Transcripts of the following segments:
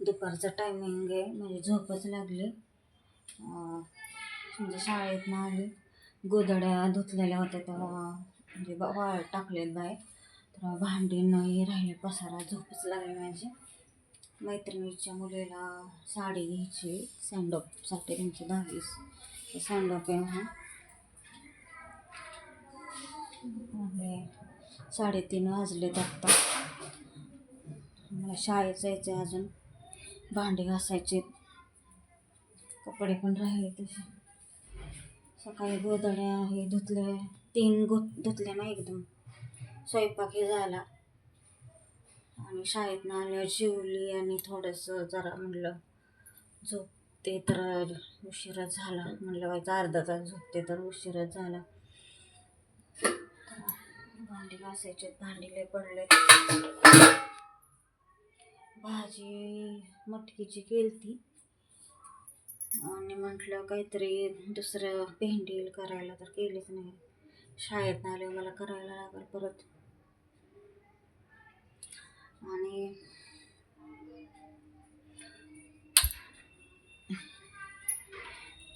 दुपारचं टायमिंग आहे. म्हणजे झोपच लागली. अं, म्हणजे शाळेतनं आली. गोधड्या धुतलेल्या होत्या तेव्हा. म्हणजे वाळ टाकलेत बाहेर. तर भांडी नाही राहिले. पसारा झोपच लागली माझी. मैत्रिणीच्या मुलीला साडी घ्यायची. सँडॉपसाठी त्यांची दहावीस. सँडॉप आहे म्हणून साडेतीन वाजलेत आत्ता मला शाळेत जायचं आहे अजून. भांडी घासायचे. कपडे पण राहिले तसे. सकाळी गोधड्या हे धुतले तीन गो धुतले ना एकदम. स्वयंपाकही झाला. आणि शाळेतनं आल्यावर शिवली आणि थोडंसं जरा म्हणलं झोपते तर उशिराच झाला. म्हणलं व्हायचं अर्धा तास झोपते तर उशिराच झाला. भांडी घासायचे भांडी लय पडले भाजी मटकीची केलती. आणि म्हटलं काहीतरी दुसरं भेंडील करायला तर केलीच नाही. शाळेत आले मला करायला लागेल परत. आणि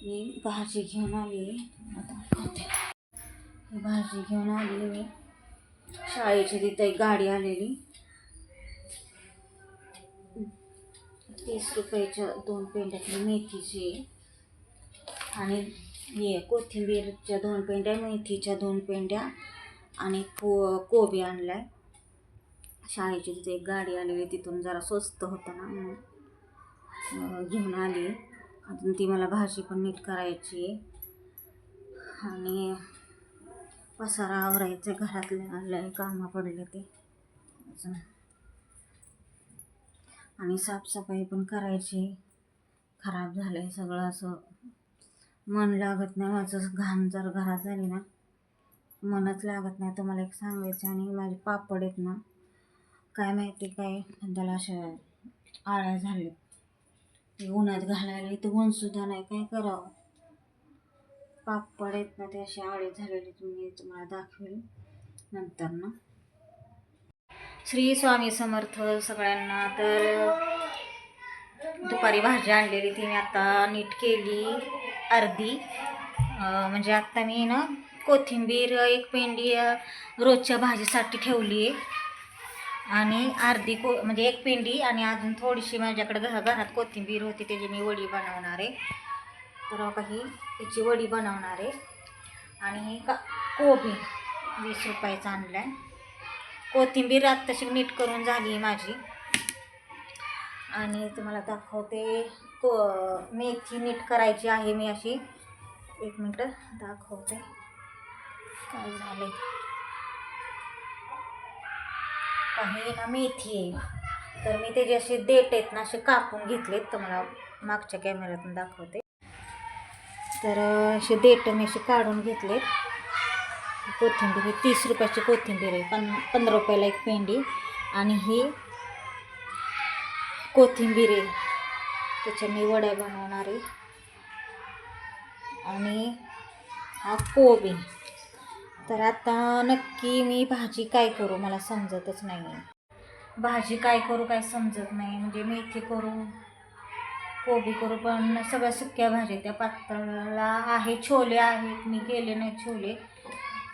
मी भाजी घेऊन आली. आता भाजी घेऊन आली. मी शाळेची तिथे एक गाडी आलेली. तीस रुपयाच्या दोन पेंड्यातली मेथीची आणि हे कोथिंबीरच्या दोन पेंड्या मेथीच्या दोन पेंड्या आणि को कोबी आणला आहे शाळेची तिथे एक गाडी आलेली तिथून जरा स्वस्त होतं ना म्हणून. घेऊन आली. अजून ती मला भाजी पण नीट करायची आहे. आणि पसारा आवरायचं घरातल्या आहे कामं पडले ते. अजून आणि साफसफाई पण करायची. खराब झालं आहे सगळं असं. मन लागत नाही माझं घाण जर घरात झाली ना मनच लागत नाही. तुम्हाला एक सांगायचं आणि माझे पापड आहेत ना काय माहिती काय त्याला अशा आळ्या झाले ते उन्हात घालायला इथं ऊनसुद्धा नाही काय करावं? पापड आहेत ना ते असे आळे झालेले तुम्ही तुम्हाला दाखवेल नंतर ना. श्री स्वामी समर्थ सगळ्यांना. तर दुपारी भाजी आणलेली ती मी आता नीट केली अर्धी. म्हणजे आत्ता मी ना कोथिंबीर एक पेंडी रोजच्या भाजीसाठी ठेवली आहे. आणि अर्धी को म्हणजे एक पेंडी आणि अजून थोडीशी माझ्याकडे घ घरात कोथिंबीर होती त्याची मी वडी बनवणार आहे. तर काही त्याची वडी बनवणार आहे. आणि का कोबी वीस रुपयाचा आणला आहे कोथिंबीर आत्ताशी नीट करून झाली माझी. आणि तुम्हाला दाखवते को मेथी नीट करायची आहे मी अशी. एक मिनटं दाखवते. काय झालं काही ना मेथी आहे. तर मी त्याचे असे देट आहेत ना असे कापून घेतलेत. तुम्हाला मागच्या कॅमेऱ्यातून दाखवते. तर असे देट मी असे काढून घेतलेत. कोथिंबीर ही तीस रुपयाची कोथिंबीर आहे. पण पंधरा रुपयाला एक पेंडी आणि ही कोथिंबीर आहे. त्याच्या मी वड्या बनवणार आहे. आणि हा कोबी. तर आता नक्की मी भाजी काय करू मला समजतच नाही आहे भाजी काय करू काय समजत नाही. म्हणजे मेथी करू कोबी करू पण सगळ्या सुक्या भाज्या त्या पातळला आहे छोले आहेत. मी केले नाही छोले.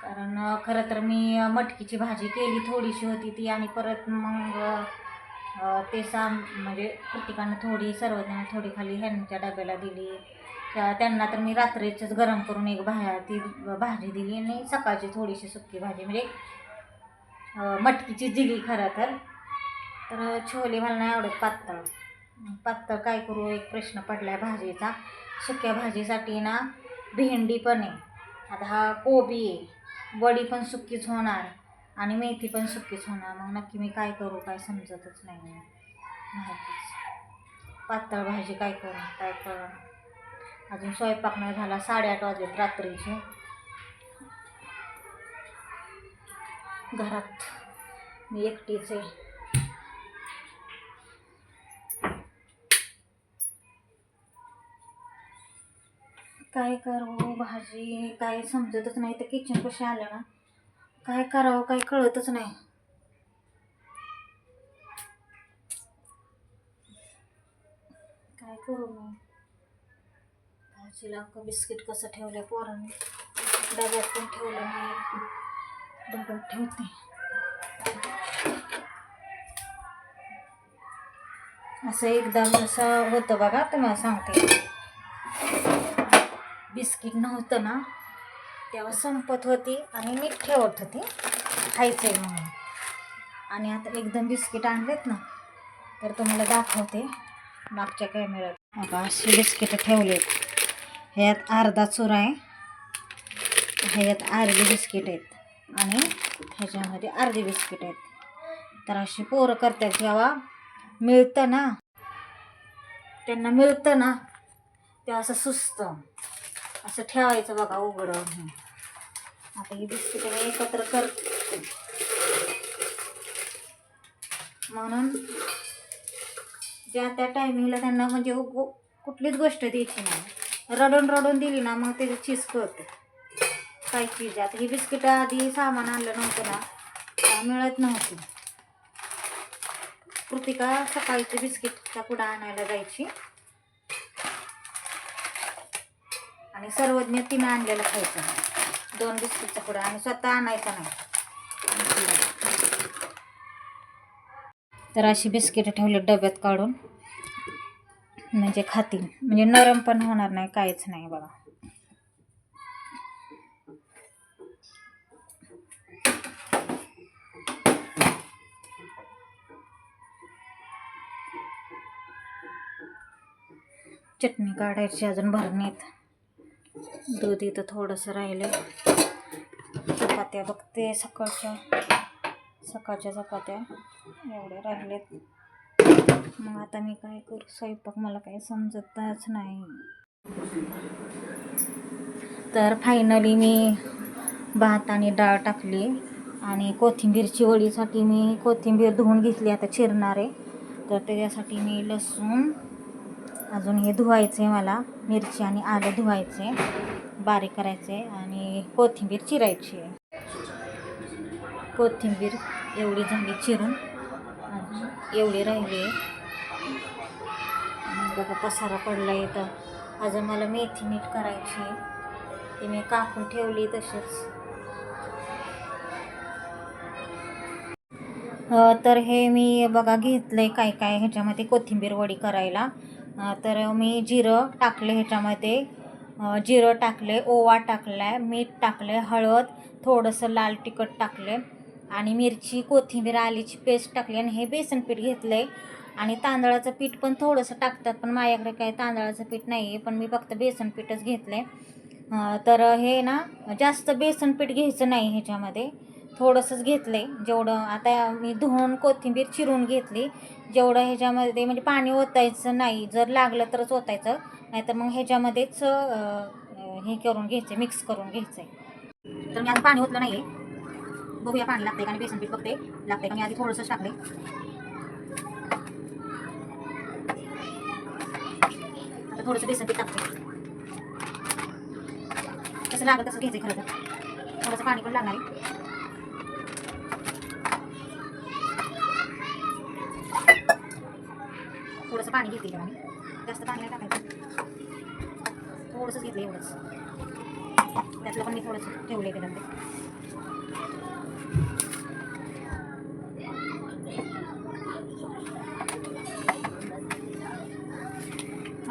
कारण खरं तर मी मटकीची भाजी केली थोडीशी होती ती आणि परत मग ते साम म्हणजे प्रत्येकानं थोडी सर्वजण थोडी खाली ह्यांच्या डब्याला दिली. त्या- त्यांना तर मी रात्रीचंच गरम करून एक भा ती भाजी दिली आणि सकाळची थोडीशी सुकी भाजी म्हणजे मटकीची मटकीचीच दिली खरं तर. तर छोले मला नाही आवडत पातळ. पातळ काय करू एक प्रश्न पडला आहे भाजीचा. सुक्या भाजीसाठी ना भेंडी पण आहे. आता हा कोबी आहे. वडी पण सुक्कीच होणार आणि मेथी पण सुक्कीच होणार. मग नक्की मी काय करू काय समजतच नाही माहितीच. पातळ भाजी काय करू काय करू अजून स्वयंपाक नाही झाला साडेआठ वाजलेत रात्रीचे. घरात मी एकटीच आहे. काय करू भाजी काय समजतच नाही. तर किचन कसे आलं ना काय करावं काय कळतच नाही. काय करू मी भाजीला बिस्किट कसं ठेवलं पोरांनी? डब्यात पण ठेवलं नाही. डब्यात ठेवते. असं एकदा असं होतं बघा तुम्हाला सांगते. बिस्किट नव्हतं ना तेव्हा संपत होती आणि मीठ ठेवत होती. खायचं आहे म्हणून. आणि आता एकदम बिस्किट आणलेत ना तर तुम्हाला दाखवते मागच्या कॅमेऱ्यात आता अशी बिस्किटं ठेवलेत. ह्यात अर्धा चुरा आहे. ह्याच्यात अर्धी बिस्किट आहेत. आणि ह्याच्यामध्ये अर्धी बिस्किट आहेत. तर अशी पोरं करतात जेव्हा मिळतं ना त्यांना मिळतं ना तेव्हा असं सुचतं असं ठेवायचं बघा उघडं. आता ही बिस्किट मी एकत्र करते म्हणून ज्या त्या टायमिंगला त्यांना म्हणजे कुठलीच गोष्ट द्यायची नाही. रडून रडून दिली ना मग त्याची चीज कळते. काय चीज आता ही बिस्किट आधी सामान आणलं नव्हतं ना मिळत नव्हती. कृतिका सकाळची बिस्किटचा पुडा आणायला जायची आणि सर्वज्ञ तिने आणलेलं खायचं. दोन बिस्किटचा पुडा आणि स्वतः आणायचा नाही. तर अशी बिस्किटं ठेवली डब्यात काढून. म्हणजे खातील म्हणजे नरम पण होणार नाही काहीच नाही बघा. चटणी काढायची अजून भरणीत. दूध इथं थोडंसं राहिलं चपात्या बघते सकाळच्या. सकाळच्या चपात्या एवढ्या राहिल्यात. मग आता मी काय करू? स्वयंपाक मला काही समजतच नाही. तर फायनली मी भात आणि डाळ टाकली आणि कोथिंबीरची वडीसाठी मी कोथिंबीर धुवून घेतली. आता चिरणारे. तर त्याच्यासाठी मी लसूण अजून हे धुवायचं आहे मला. मिरची आणि आलं धुवायचं आहे बारीक करायचं आहे आणि कोथिंबीर चिरायची आहे. कोथिंबीर एवढी झाली चिरून. एवढी राहिली आहे. बघा पसारा पडला इथं. अजून मला मेथी मीठ करायची आहे. ती मी कापून ठेवली तशीच. तर हे मी बघा घेतलंय काय काय ह्याच्यामध्ये कोथिंबीर वडी करायला. तर मी जिरं टाकले ह्याच्यामध्ये. जिरं टाकले ओवा टाकलाय मीठ टाकले हळद थोडंसं लाल तिखट टाकले आणि मिरची कोथिंबीर आलीची पेस्ट टाकली आणि हे बेसन पीठ घेतलं आहे आणि तांदळाचं पीठ पण थोडंसं टाकतात पण माझ्याकडे काही तांदळाचं पीठ नाही आहे पण मी फक्त बेसन पीठच घेतलं आहे तर हे ना जास्त बेसन पीठ घ्यायचं नाही ह्याच्यामध्ये. थोडंसंच घेतलं. आहे जेवढं आता मी धुवून कोथिंबीर चिरून घेतली. जेवढं ह्याच्यामध्ये म्हणजे पाणी ओतायचं नाही जर लागलं तरच ओतायचं. नाहीतर मग ह्याच्यामध्येच हे करून घ्यायचं मिक्स करून घ्यायचं. आहे तर मी आता पाणी ओतलं नाही आहे बघूया पाणी लागते आणि बेसन पीठ बघते. लागते का? मी आधी थोडंसं टाकले. आता थोडंसं बेसन पीठ टाकते. तसं लागलं तसं घ्यायचं खरं तर. थोडंसं पाणी पण लागणार आहे. थोडंसं पाणी घेतलं मी जास्त पाणी नाही टाकायचं. थोडंसंच घेतलं एवढंच. त्यातलं पण मी थोडंसं ठेवलं आहे त्याच्यामध्ये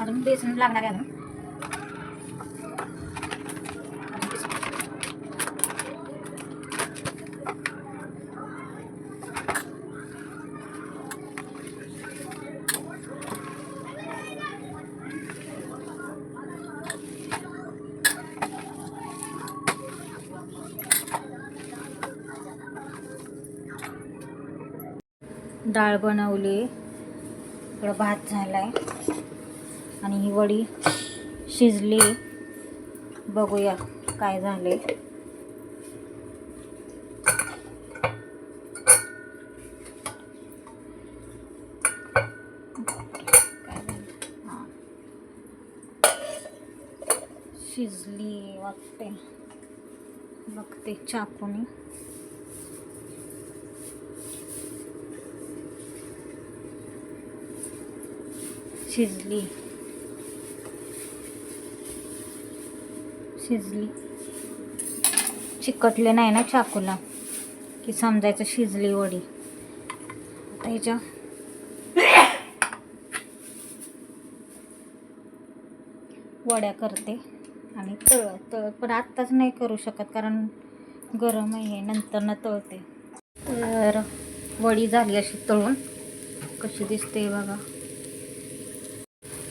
अजून बेसन लागणार आहे ना अजून बेसन. डाळ बनवली. इकडं भात झालाय. आणि ही वडी शिजली. बघूया काय झाले शिजली वाटते बघते चाकूने. शिजली. शिजली. चिकटले नाही ना चाकूला की समजायचं शिजली वडी. आता ह्याच्या वड्या करते आणि तळ तळ पण आत्ताच नाही करू शकत कारण गरम आहे नंतर न तळते. तर वडी झाली अशी तळून. कशी दिसते बघा.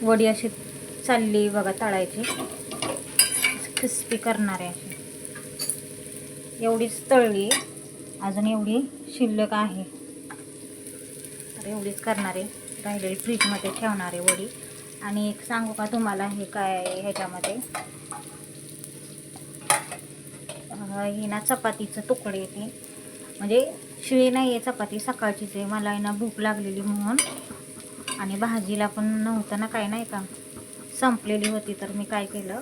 वडी अशी चालली बघा तळायची. क्रिस्पी करणार आहे अशी. एवढीच तळली. अजून एवढी शिल्लक आहे. तर एवढीच करणार. आहे राहिलेली फ्रीजमध्ये ठेवणार आहे वडी. आणि एक सांगू का तुम्हाला हे काय ह्याच्यामध्ये? हे ना चपातीचं तुकडे येते म्हणजे शिळी नाही आहे चपाती सकाळचीच आहे. मला आहे ना भूक लागलेली म्हणून आणि भाजीला पण नव्हतं ना काय नाही का. संपलेली होती तर मी काय केलं?